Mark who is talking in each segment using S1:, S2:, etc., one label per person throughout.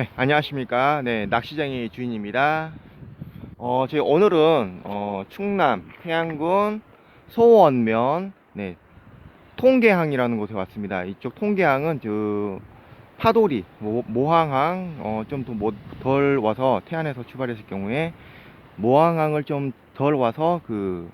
S1: 네, 안녕하십니까. 네, 낚시장의 주인입니다. 어, 저희 오늘은, 어, 충남 태안군 소원면, 네, 통계항이라는 곳에 왔습니다. 이쪽 통계항은 저, 파도리, 모, 모항항, 어, 좀더덜 와서 태안에서 출발했을 경우에 모항항을 좀 덜 와서 그,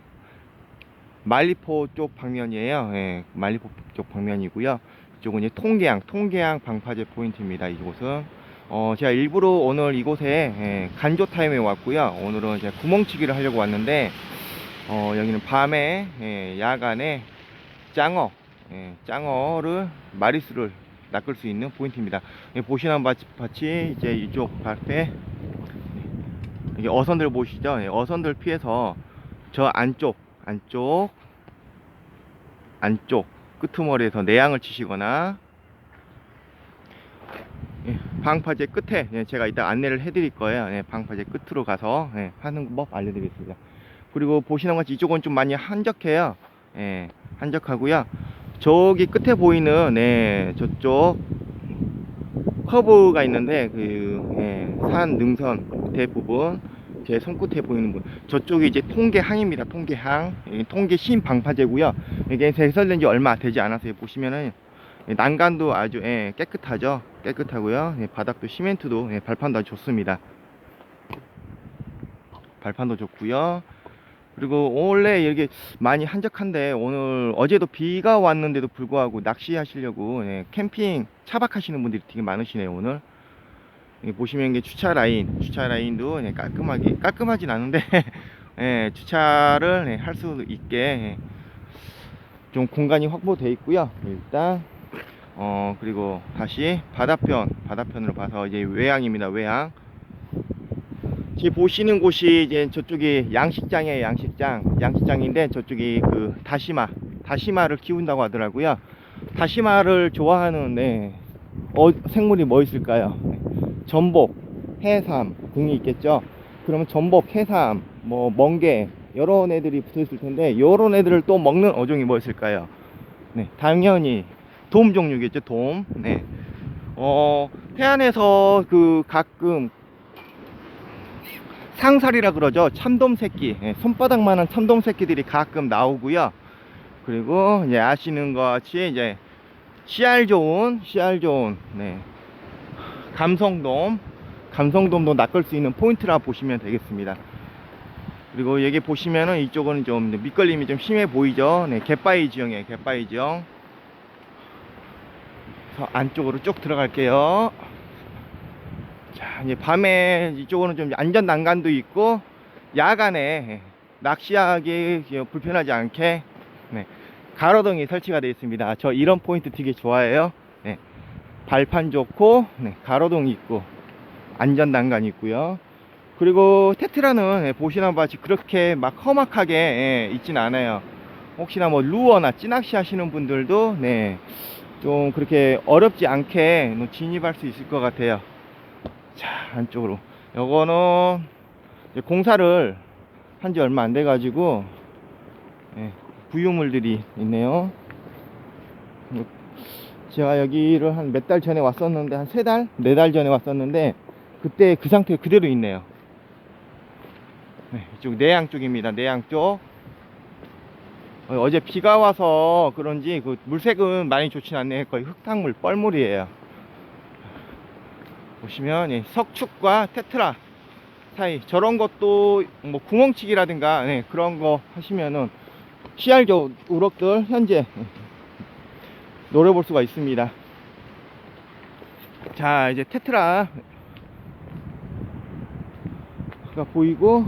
S1: 말리포 쪽 방면이에요. 예, 말리포 쪽 방면이고요. 이쪽은 이제 통계항, 통계항 방파제 포인트입니다. 이곳은. 어, 제가 일부러 오늘 이곳에 예, 간조 타임에 왔고요. 오늘은 제가 구멍치기를 하려고 왔는데, 어, 여기는 밤에, 예, 야간에 짱어, 예, 짱어를, 마리수를 낚을 수 있는 포인트입니다. 예, 보시는 바- 같이 이제 이쪽 밭에, 이게 어선들 보시죠? 예, 어선들 피해서 저 안쪽, 안쪽, 안쪽, 끄트머리에서 내양을 치시거나, 예, 방파제 끝에 예, 제가 이따 안내를 해드릴 거예요. 예, 방파제 끝으로 가서 예, 하는 법 알려드리겠습니다. 그리고 보시는 것 같이 이쪽은 좀 많이 한적해요. 예, 한적하고요. 저기 끝에 보이는 예, 저쪽 커브가 있는데 그 예, 산 능선 대부분 제 손끝에 보이는 분 저쪽이 이제 통계항입니다. 통계항 예, 통계 신 방파제고요. 이게 개설된 지 얼마 되지 않아서 보시면은 예, 난간도 아주 예, 깨끗하죠. 깨끗하고요. 예, 바닥도 시멘트도 예, 발판도 아주 좋습니다. 발판도 좋고요. 그리고 원래 이렇게 많이 한적한데 오늘 어제도 비가 왔는데도 불구하고 낚시하시려고 예, 캠핑 차박하시는 분들이 되게 많으시네요 오늘. 여기 보시면 이게 주차 라인, 주차 라인도 예, 깔끔하게 깔끔하진 않은데 예, 주차를 예, 할수 있게 예, 좀 공간이 확보되어 있고요. 일단 어 그리고 다시 바다편 바다편으로 봐서 이제 외항입니다 외항 지금 보시는 곳이 이제 저쪽이 양식장이에요 양식장. 양식장인데 저쪽이 그 다시마 다시마를 키운다고 하더라고요. 다시마를 좋아하는 네, 어, 생물이 뭐 있을까요? 네, 전복 해삼 등이 있겠죠? 그러면 전복 해삼 뭐 멍게 여러 애들이 붙어 있을 텐데 이런 애들을 또 먹는 어종이 뭐 있을까요? 네 당연히 돔 종류겠죠 돔? 네. 어 태안에서 그 가끔 상살이라 그러죠. 참돔 새끼. 예, 손바닥만한 참돔 새끼들이 가끔 나오고요. 그리고 이제 아시는 것 같이 이제 씨알 좋은 씨알 좋은 네. 감성돔 감성돔도 낚을 수 있는 포인트라 보시면 되겠습니다. 그리고 여기 보시면은 이쪽은 좀 밑걸림이 좀 심해 보이죠? 네 갯바위 지형이에요 갯바위 지형 저 안쪽으로 쭉 들어갈게요 자, 이제 밤에 이쪽으로는 좀 안전 난간도 있고 야간에 낚시하기 불편하지 않게 네, 가로등이 설치가 되어 있습니다. 저 이런 포인트 되게 좋아해요. 네, 발판 좋고 네, 가로등 있고 안전 난간 있고요. 그리고 테트라는 예, 보시는 같이 그렇게 막 험악하게 예, 있진 않아요. 혹시나 뭐 루어나 찌낚시 하시는 분들도 네, 좀 그렇게 어렵지 않게 뭐 진입할 수 있을 것 같아요. 자 안쪽으로. 요거는 공사를 한 지 얼마 안 돼 가지고 예, 부유물들이 있네요 요- 제가 여기를 한 몇 달 전에 왔었는데 한 세 달? 네 달 전에 왔었는데 그때 그 상태 그대로 있네요. 네, 이쪽 내양 쪽입니다. 내양 쪽 어, 어제 비가 와서 그런지 그 물색은 많이 좋진 않네요. 거의 흙탕물 뻘물이에요. 보시면 예, 석축과 테트라 사이 저런 것도 뭐 구멍치기라든가 네, 그런 거 하시면은 씨알교 우럭들 현재 예, 노려볼 수가 있습니다. 자 이제 테트라가 보이고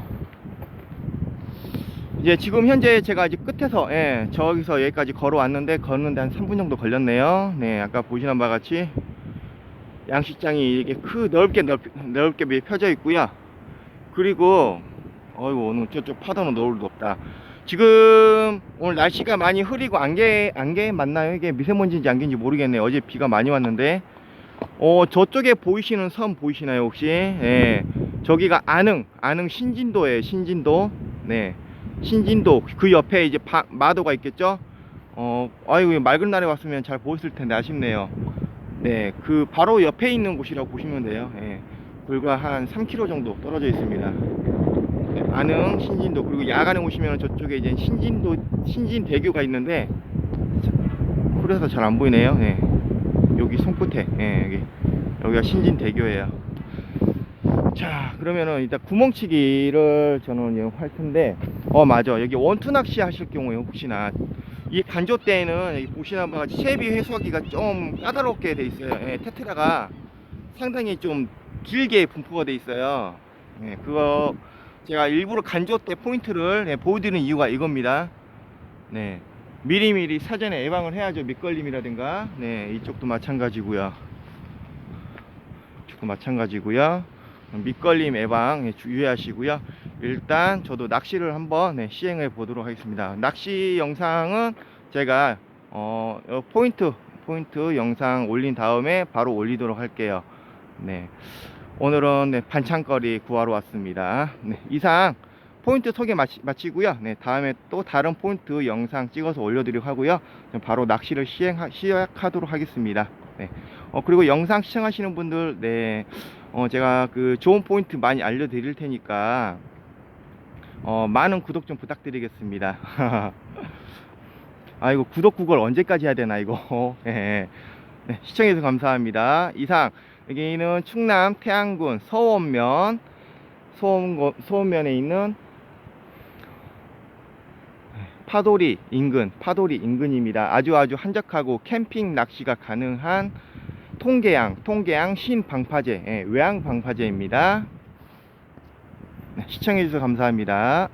S1: 이제 지금 현재 제가 이제 끝에서 예, 저기서 여기까지 걸어왔는데 걷는데 한 3분 정도 걸렸네요. 네 아까 보시는 바와 같이 양식장이 이렇게 크 넓게 넓, 넓게 펴져 있고요. 그리고 어이구 오늘 저쪽 파도는 너무 높다. 지금 오늘 날씨가 많이 흐리고 안개 안개 맞나요? 이게 미세먼지인지 안개인지 모르겠네요. 어제 비가 많이 왔는데 어 저쪽에 보이시는 섬 보이시나요 혹시? 예. 저기가 안흥 안흥 신진도예요. 신진도. 네. 신진도 그 옆에 이제 바, 마도가 있겠죠? 어 아이고 맑은 날에 왔으면 잘 보였을 텐데 아쉽네요. 네, 그 바로 옆에 있는 곳이라고 보시면 돼요. 예, 불과 한 3km 정도 떨어져 있습니다. 네, 안흥, 신진도 그리고 야간에 오시면 저쪽에 이제 신진도 신진대교가 있는데 그래서 잘 안 보이네요. 네. 여기 손끝에 예, 여기 여기가 신진대교예요. 자 그러면은 일단 구멍치기를 저는 이용할 텐데 어 맞아 여기 원투 낚시 하실 경우에 혹시나 이 간조 때는 여기 보시는 바와 같이 채비 회수하기가 좀 까다롭게 돼 있어요. 예, 테트라가 상당히 좀 길게 분포가 돼 있어요. 예, 그거 제가 일부러 간조 때 포인트를 예, 보여드리는 이유가 이겁니다. 네. 미리미리 사전에 예방을 해야죠. 밑걸림이라든가. 네, 이쪽도 마찬가지고요. 이쪽도 마찬가지고요. 밑걸림 예방 예, 주의하시고요. 일단 저도 낚시를 한번 네, 시행해 보도록 하겠습니다. 낚시 영상은 제가 어, 요 포인트 포인트 영상 올린 다음에 바로 올리도록 할게요. 네. 오늘은 네, 반찬거리 구하러 왔습니다. 네, 이상 포인트 소개 마치, 마치고요. 네, 다음에 또 다른 포인트 영상 찍어서 올려드리고 하고요. 바로 낚시를 시행 시작하도록 하겠습니다. 네. 어, 그리고 영상 시청하시는 분들, 네, 어, 제가 그 좋은 포인트 많이 알려드릴 테니까 어, 많은 구독 좀 부탁드리겠습니다. 아이고 구독 구걸 언제까지 해야 되나 이거. 네, 네, 시청해주셔서 감사합니다. 이상 여기는 충남 태안군 서원면 소원, 소원면에 있는 파도리 인근, 파도리 인근입니다. 아주 아주 한적하고 캠핑 낚시가 가능한 통계양, 통계양 신방파제, 예, 외양 방파제입니다. 네, 시청해주셔서 감사합니다.